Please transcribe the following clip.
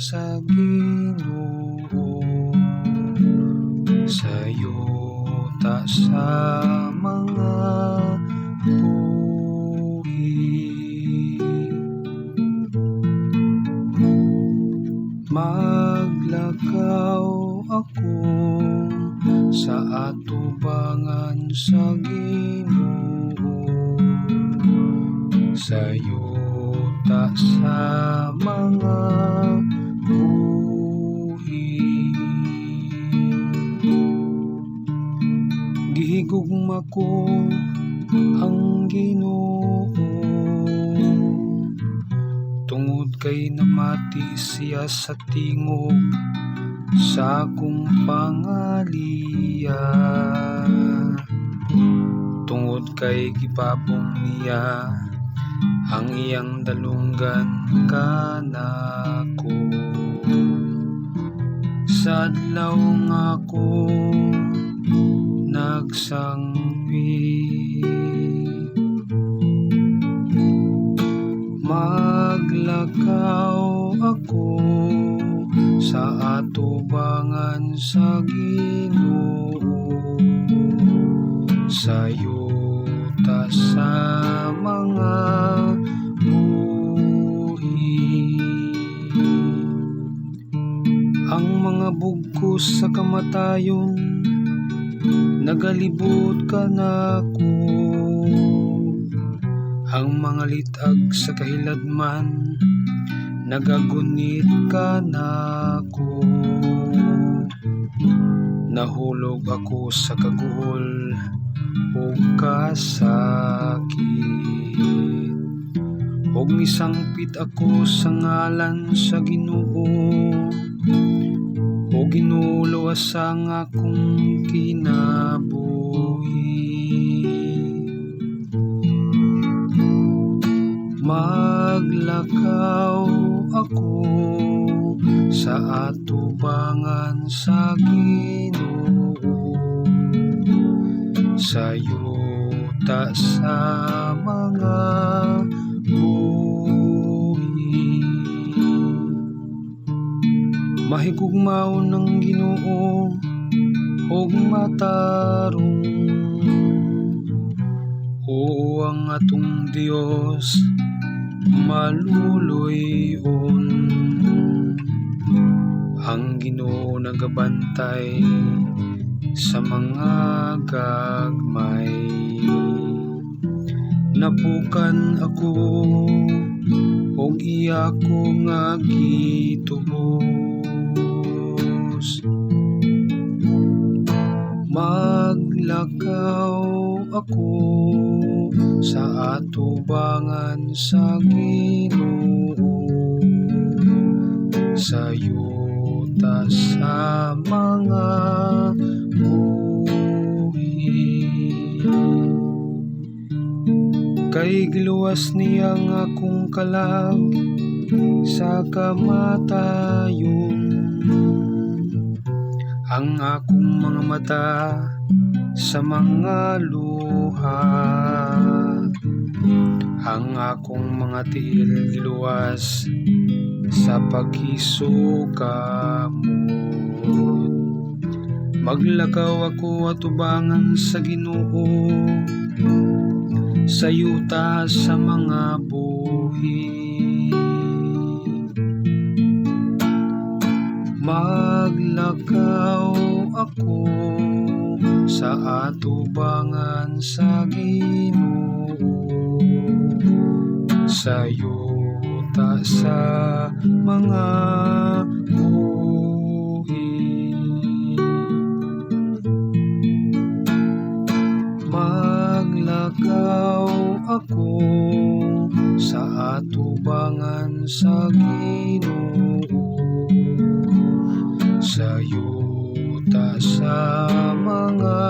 sa Ginoo. Sa'yo ta sa mga buhi Maglakaw ako sa atubangan sa Ginoo. Sa'yo ta sa mga ko ang Ginoo. Tungod kay namati siya sa tingog sa akong pangaliya. Tungod kay gipabong niya ang iyang dalunggan kanako. Sa adlaw nga ako nagsangpi Maglakaw ako sa atubangan sa Ginoo. Sa'yo ta sa mga buhi. Ang mga bugkos sa kamatayon nagalibot ka nako Ang mga litag sa kahiladman nagagunit ka nako Nahulog ako sa kaguol o kasakit Og misangpit ako sa ngalan sa Ginoo O ginuluwas ang akong kinabuhi. Maglakaw ako sa atubangan sa Ginoo. Sa'yo ta sa mga Mahigugmaw ng Ginoo og matarong. Oo ang atong Dios maluluyon. Ang Ginoo nagabantay sa mga gagmay Napukan ako og iya ko nga gitubos Maglakaw ako sa atubangan sa Ginoo. Sa'yo ta sa mga buhi Kay giluwas niya ang akong kalag sa kamatayon. Ang akong mga mata sa mga luha. Ang akong mga tiil giluwas sa pagisukamot Maglakaw ako atubangan sa Ginoo sa yuta sa mga buhi. Maglakaw ako sa atubangan sa Ginoo sa yuta sa mga buhi ako sa atubangan sa Ginoo. Sa yuta sa mga